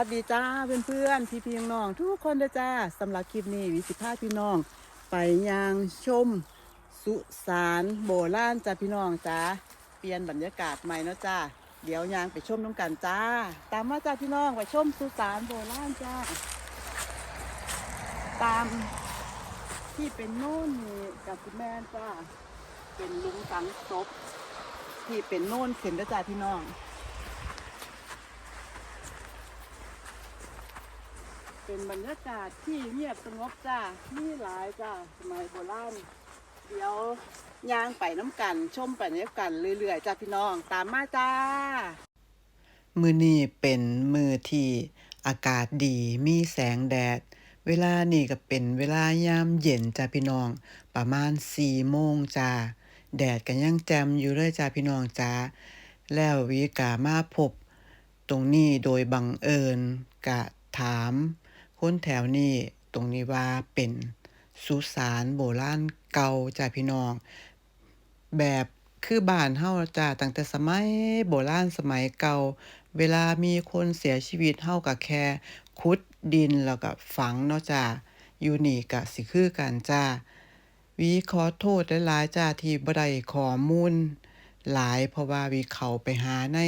วัสดีจ้าเพื่อนๆพี่พี่น้องทุกคนเด้อจ้าสำหรับคลิปนี้วิสิพาพี่น้อง ไปยังชม สุสานโบราณจ้าพี่น้องจ้าเปลี่ยนบรรยากาศใหม่เนาะจ้าเดี๋ยวยางไปชมน้ำกันจ้า ตามมาจ้าพี่น้องไปชมสุสานโบราณจ้าตามที่เป็นโน่นนี่กับคุณแม่จ้าเป็นลุมฝังศพที่เป็นโน่นเข็นเด้อจ้าพี่น้อง เป็นบรรยากาศที่เงียบสงบจ้ามีหลายจ้าสมัยโบราณเดี๋ยวย่างไปน้ำกัน ชมไปน้ำกันเรื่อยๆจ้าพี่น้องตามมาจ้า มือนี้เป็นมือที่อากาศดีมีแสงแดด เวลานี่ก็เป็นเวลายามเย็นจ้าพี่น้อง ประมาณสี่โมงจ้าแดดกันยังแจมอยู่เลยจ้าพี่น้องจ้าแล้ววิกามาพบ ตรงนี้โดยบังเอิญกะถาม คนแถวนี้ตรงนี้ว่าเป็นสุสานโบราณเก่าจ้าพี่น้อง แบบคือบ้านเฮาจ้าตั้งแต่สมัยโบราณสมัยเก่า เวลามีคนเสียชีวิตเฮาก็แค่ขุดดินแล้วก็ฝังเนาะจ้าอยู่นี่ก็สิคือกันจ้าวีขอโทษหลายๆจ้าที่บ่ได้ข้อมูลหลายเพราะว่าวีเข้าไปหาใน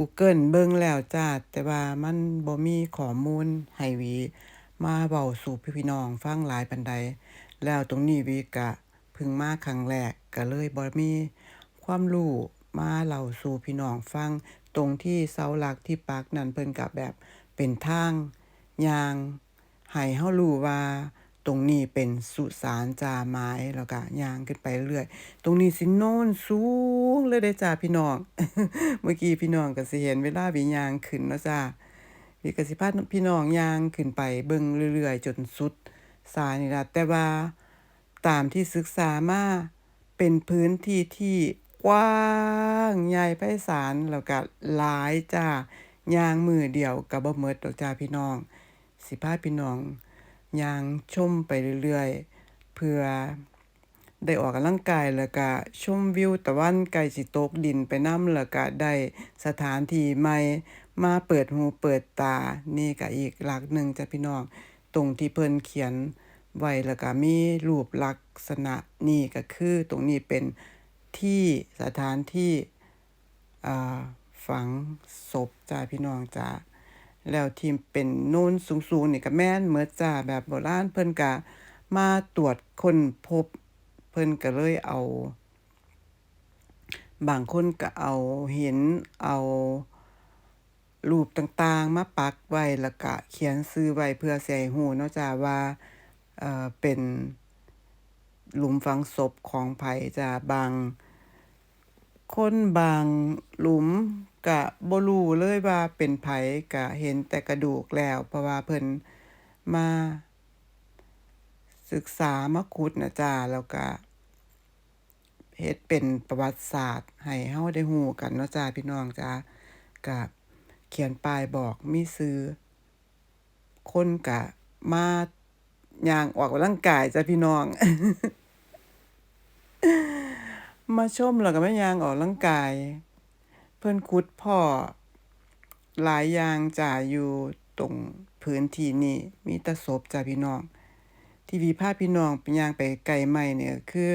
Google เบิ่งแล้วจ้า แต่ว่ามันบ่มีข้อมูลให้หวี มาเว้าสู่พี่ๆน้องฟังหลายปานใด แล้วตรงนี้หวีก็เพิ่งมาครั้งแรกก็เลยบ่มีความรู้มาเล่าสู่พี่น้องฟัง ตรงที่เสาหลักที่ปักนั่นเพิ่นก็แบบเป็นทางยางให้เฮารู้ว่า ตรงนี้เป็นสุสานจาไม้แล้วก็ย่างขึ้นไปเรื่อย ตรงนี้สิโน่นสูงเลยเด้จ้าพี่น้อง เมื่อกี้พี่น้องก็สิเห็นเวลาวิย่างขึ้นเนาะจ้าวิกสิพาพี่น้องย่างขึ้นไปเบิ่งเรื่อยๆ จนสุดสายนี่ล่ะแต่ว่าตามที่ศึกษามาเป็นพื้นที่ที่กว้างใหญ่ไพศาลแล้วก็หลายจ้าย่างมือเดียวก็บ่หมดดอกจ้าพี่น้อง สิพาพี่น้อง ย่างชมไปเรื่อยๆ เพื่อได้ออกกำลังกายแล้วก็ชมวิวตะวันไกลสิตกดินไปน้ำแล้วก็ได้สถานที่ใหม่มาเปิดหูเปิดตานี่ก็อีกหลักหนึ่งจ้ะพี่น้องตรงที่เพิ่นเขียนไว้แล้วก็มีรูปลักษณะนี่ก็คือตรงนี้เป็นที่สถานที่อ่าฝังศพจ้าพี่น้องจ้า แล้วที่เป็นโน่นสูงๆนี่ก็แม่นเหมือนจ้าแบบโบราณเพิ่นก็มาตรวจคนพบ เพิ่นก็เลยเอา บางคนก็เอาหินเอารูปต่างๆ มาปักไว้แล้วก็เขียนชื่อไว้เพื่อสิให้รู้เนาะจ้าว่าเอ่อเป็นหลุมฝังศพของไผจ้าบาง คนบางหลุมก็บ่รู้เลยว่าเป็นไผก็เห็นแต่กระดูกแล้ว เพราะว่าเพิ่นมา ศึกษามาขุดนะจ้าแล้วก็เฮ็ดเป็นประวัติศาสตร์ให้เฮาได้รู้กันเนาะจ้าพี่น้องจ้าก็เขียนป้ายบอกมีชื่อคนก็มาย่างออกกำลังกายจ้าพี่น้อง มาชมแล้วก็มาย่างออกกำลังกาย เพิ่นขุดพ่อ หลายยางจ้าอยู่ตรงพื้นที่นี้มีต่ศพจ้าพี่น้อง ที่วีพาพพี่น้องไปยางไปไกลใหม่เนี่ยคือ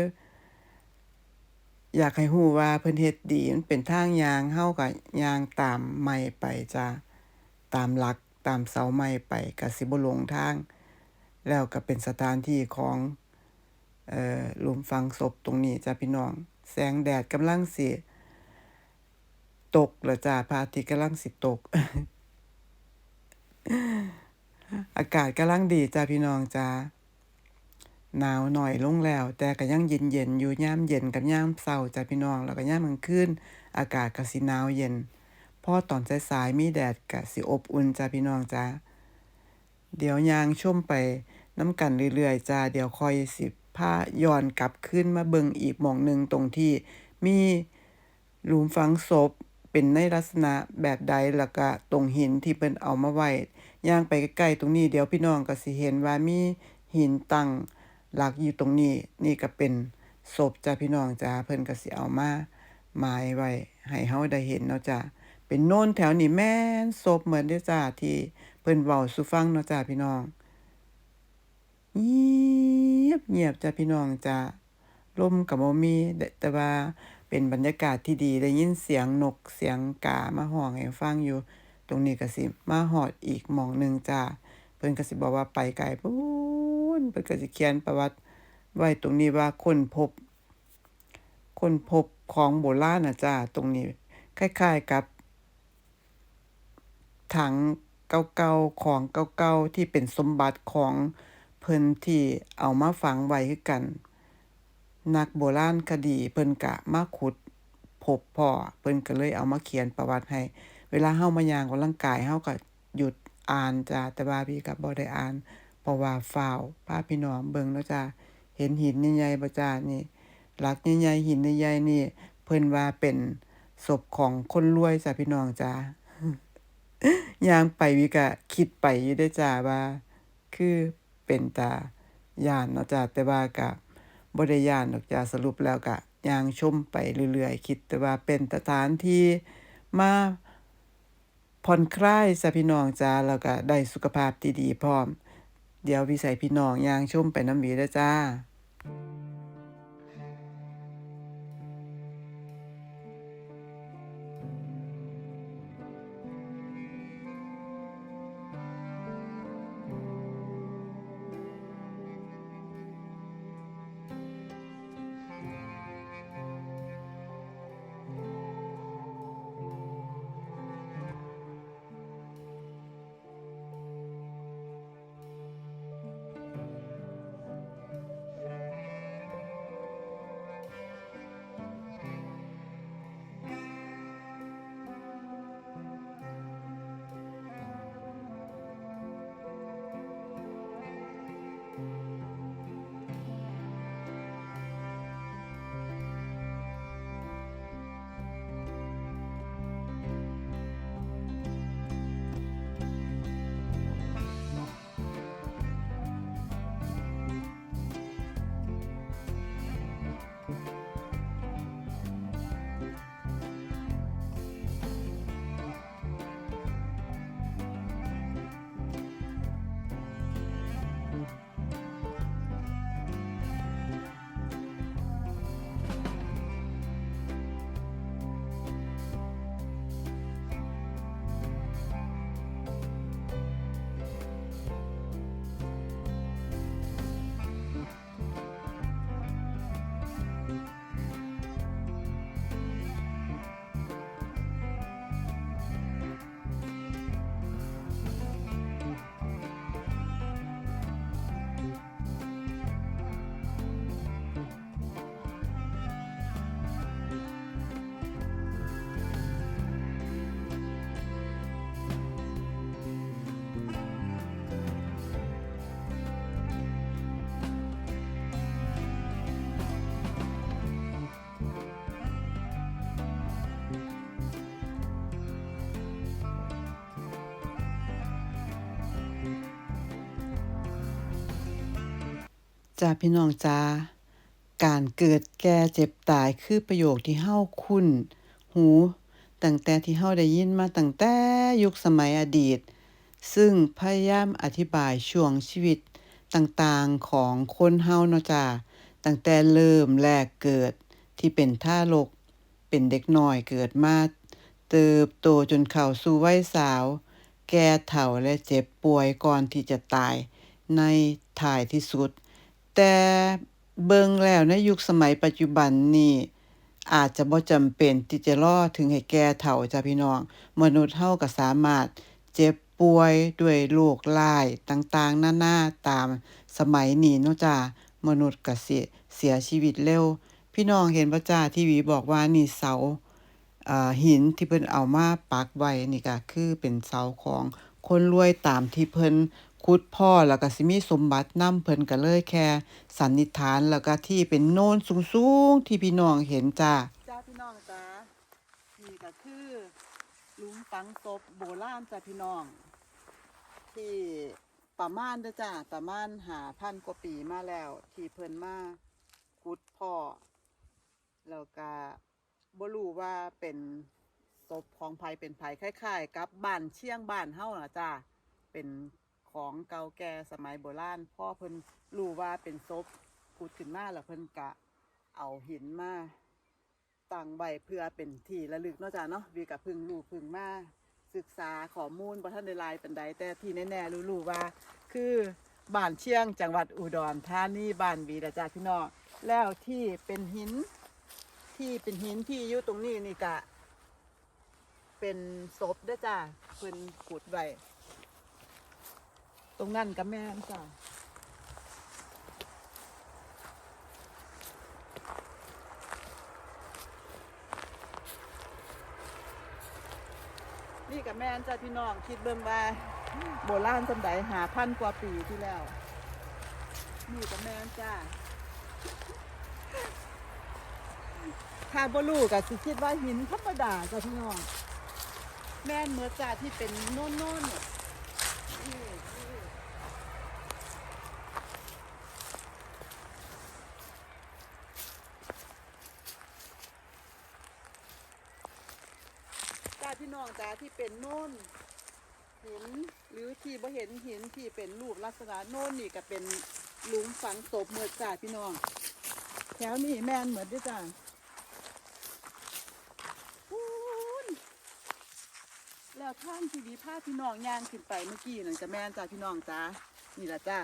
อยากให้ฮู้ว่าเพิ่นเฮ็ดดีมันเป็นทางยางเฮาก็ย่างตามไม้ไปจ้าตามหลักตามเสาไม้ไปก็สิบ่หลงทาง แล้วก็เป็นสถานที่ของเอ่อหลุมฝังศพตรงนี้จ้าพี่น้อง แสงแดดกำลังสิ ตกแล้วจ้าพระอาทิตย์กำลังสิตก อากาศกำลังดีจ้าพี่น้องจ้าหนาวหน่อยลงแล้ว แต่ก็ยังเย็นๆอยู่ย่ามเย็นกับย่ามเช้าจ้ะพี่น้อง แล้วก็ย่ามกลางคืนอากาศก็สิหนาวเย็นพอตอนสายๆมีแดดก็สิอบอุ่นจ้ะพี่น้องจ้าเดี๋ยวยางช่มไปน้ำกันเรื่อยๆจ้าเดี๋ยวคอยสิ พาย้อนกลับขึ้นมาเบิ่งอีกหม่องหนึ่งตรงที่มีหลุมฝังศพเป็นในลักษณะแบบใดแล้วก็ตรงหินที่เพิ่นเอามาไว้ย่างไปใกล้ๆตรงนี้เดี๋ยวพี่น้องก็สิเห็นว่ามีหินตั้งหลักอยู่ตรงนี้ นี่ก็เป็นศพจ้าพี่น้องจ้าเพิ่นก็สิเอามาหมายไว้ให้เฮาได้เห็นเนาะจ้าเป็นโน่นแถวนี้แม่นศพเหมือนเด้จ้าที่เพิ่นเว้าสู่ฟังเนาะจ้าพี่น้อง เงียบเงียบจ้าพี่น้องจ้าลมก็บ่มีแต่ว่าเป็นบรรยากาศที่ดีได้ยินเสียงนกเสียงกามาฮ้องให้ฟังอยู่ ตรงนี้ก็สิมาฮอดอีกหมองหนึ่งจ้าเพิ่นก็สิบอกว่าไปไกลพูนเพิ่นก็สิเขียนประวัติ ไว้ตรงนี้ว่าคนพบ คนพบของโบราณนะจ้าตรงนี้คล้ายๆกับ ถังเก่าๆของเก่าๆที่เป็นสมบัติของ เพิ่นที่เอามาฝังไว้คือกัน นักโบราณคดีเพิ่นก็มาขุดพบพ่อเพิ่นก็เลยเอามาเขียนประวัติให้ เวลาเฮามาย่างกำลังกายเฮาก็หยุดอ่านจ้าแต่ว่าพี่ก็บ่ได้อ่าน เพราะว่าฟ้าวพาพี่น้องเบิ่งเนาะจ้าเห็นหินใหญ่ๆบ่จ้านี่หลักใหญ่ๆหินใหญ่ๆนี่ เพิ่นว่าเป็นศพของคนรวยจ้าพี่น้องจ้ายางไปวิก็คิดไปอยู่ได้จ้าว่า คือ เป็นตาย่านเนาะจ้าแต่ว่าก็บ่ได้ย่านดอกจ้าสรุปแล้วก็ย่างชมไปเรื่อยๆ คิดแต่ว่าเป็นสถานที่มาผ่อนคลายซะพี่น้องจ้าแล้วก็ได้สุขภาพที่ดีพร้อม เดี๋ยววิสัยพี่น้องย่างชมไปน้ำหวีเด้อจ้า จ้าพี่น้องจ้าการเกิดแก่เจ็บตายคือประโยคที่เฮาคุ้นหูตั้งแต่ที่เฮาได้ยินมาตั้งแต่ยุคสมัยอดีต ซึ่งพยายามอธิบายช่วงชีวิตต่างๆของคนเฮาเนาะจ้าตั้งแต่เริ่มแรกเกิดที่เป็นท่ารกเป็นเด็กน้อยเกิดมาเติบโตจนเข้าสู่วัยสาว แก่เฒ่าและเจ็บป่วยก่อนที่จะตายในท้ายที่สุด แต่เบิ่งแล้วในยุคสมัยปัจจุบันนี้อาจจะบ่จำเป็นที่จะรอถึงให้แก่เฒ่าจ้ะพี่น้อง มนุษย์เฮาก็สามารถเจ็บป่วยด้วยโรคร้ายต่างๆ นานาตามสมัยนี้เนาะจ้ามนุษย์ก็สิเสียชีวิตเร็ว พี่น้องเห็นบ่จ้าที่หวีบอกว่านี่เสาอ่าหินที่เพิ่นเอามาปักไว้นี่ก็คือเป็นเสาของคนรวยตามที่เพิ่น ขุดพ่อแล้วก็สิมีสมบัตินำเพิ่นก็เลยแค่สันนิษฐานแล้วก็ที่เป็นโน่นสูงๆที่พี่น้องเห็นจ้าจ้าพี่น้องจ้านี่ก็คือหลุมฝังศพโบราณจ้าพี่น้อง ที่ประมาณเด้อจ้าประมาณหาพันกว่าปีมาแล้ว ที่เพิ่นมาขุดพ่อแล้วก็บ่รู้ว่าเป็นศพของไผเป็นไผคล้ายๆ กับบ้านเชียงบ้านเฮาน่ะจ้าเป็น ของเก่าแก่สมัยโบราณพ่อเพิ่นรู้ว่าเป็นศพขุดขึ้นมาแล้วเพิ่นกะเอาหินมาตั้งไว้เพื่อเป็นที่ระลึกเนาะจ้าเนาะวีกับพึ่งรู้พึ่งมาศึกษาข้อมูลบ่ทันได้ลายปานใดแต่ที่แน่ๆรู้ๆว่า คือบ้านเชียงจังหวัดอุดรธานีบ้านวีนะจ้าพี่น้องแล้วที่เป็นหินที่เป็นหินที่อยู่ตรงนี้นี่กะ เป็นศพด้จ้าเพิ่นขุดไว้ ตรงนั้นก็แม่นจ้านี่กับแม่นจ้าพี่น้องคิดเบิ่งว่าโบราณสมัยหาพันกว่าปีที่แล้ว นี่กับแม่นจ้าถ้าบ่รู้ก็สิคิดว่าหินธรรมดาจ้ะพี่น้อง แม่นเมื่อจ้าที่เป็นโน่นๆเนี่ยนี่นี่จ้า พี่น้องจ้าที่เป็นโน่นหินหรือที่บ่เห็นหินที่เป็นรูปลักษณะโน่นนี่ก็เป็นหลุมฝังศพเมื่อจ้าพี่น้อง แถวนี้แมนเหมือนด้วยจ้าแล้วท่านที่ดีพาพี่น้องย่างขึ้นไปเมื่อกี้นั่นจะแม่นจ้าพี่น้องจ้านี่แหละจ้า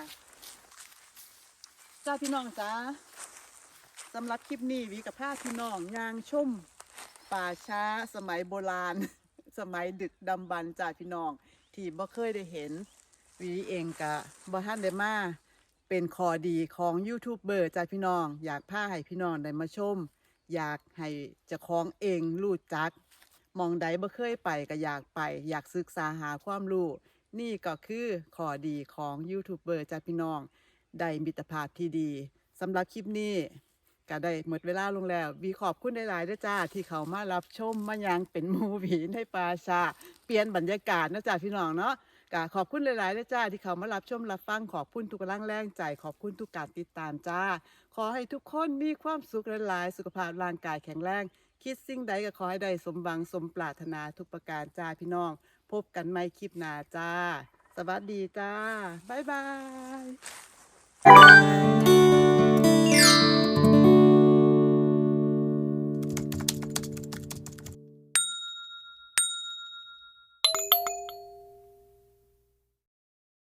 จ้าพี่น้องจ้าสำหรับคลิปนี้วีกับพาพี่น้องย่างชุ่มป่าช้าสมัยโบราณ สมัยดึกดำบรรพ์จ้าพี่น้อง ที่บ่เคยได้เห็นวีเองกะบ่ท่านได้มาเป็นคอดีของยูทูบเบอร์จ้าพี่น้อง อยากพาให้พี่น้องได้มาชม อยากให้เจ้าของเองรู้จัก มองใดบ่เคยไปก็อยากไป อยากศึกษาหาความรู้นี่ก็คือข้อดีของยูทูบเบอร์จ้าพี่น้อง ได้มิตรภาพที่ดีสำหรับคลิปนี้ ก็ได้หมดเวลาลงแล้ววีขอบคุณหลายๆด้วยจ้า ที่เขามารับชมมายังเป็นมูผีในป่าชา เปลี่ยนบรรยากาศนะจ้าพี่น้องเนาะก็ขอบคุณหลายๆด้วยจ้า ที่เขามารับชมรับฟังขอบคุณทุกกำลังแรงใจ ขอบคุณทุกการติดตามจ้า ขอให้ทุกคนมีความสุขหลายๆสุขภาพร่างกายแข็งแรง คิดสิ่งใดก็ขอให้ได้สมหวังสมปรารถนาทุกประการจ้าพี่น้อง พบกันใหม่คลิปหน้าจ้า สวัสดีจ้าบ๊ายบาย